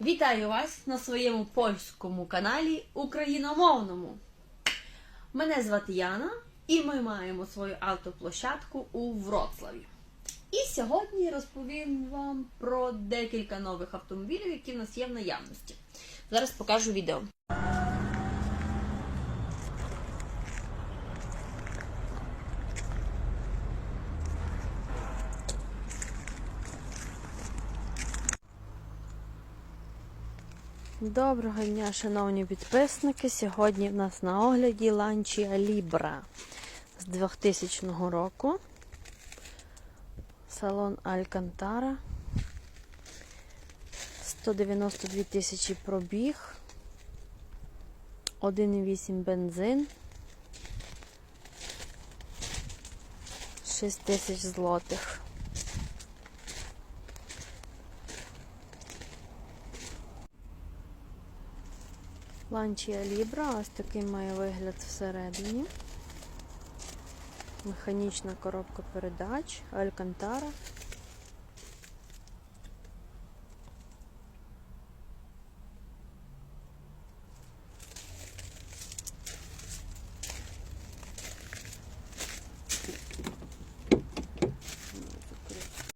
Вітаю вас на своєму польському каналі Україномовному. Мене звати Яна, і ми маємо свою автоплощадку у Вроцлаві. І сьогодні розповім вам про декілька нових автомобілів, які в нас є в наявності. Зараз покажу відео. Доброго дня, шановні підписники. Сьогодні в нас на огляді Lancia Libra з 2000 року. Салон Алькантара. 192 тисячі пробіг. 1,8 бензин. 6 тисяч злотих. Lancia Libra, ось такий має вигляд всередині. Механічна коробка передач, Алькантара.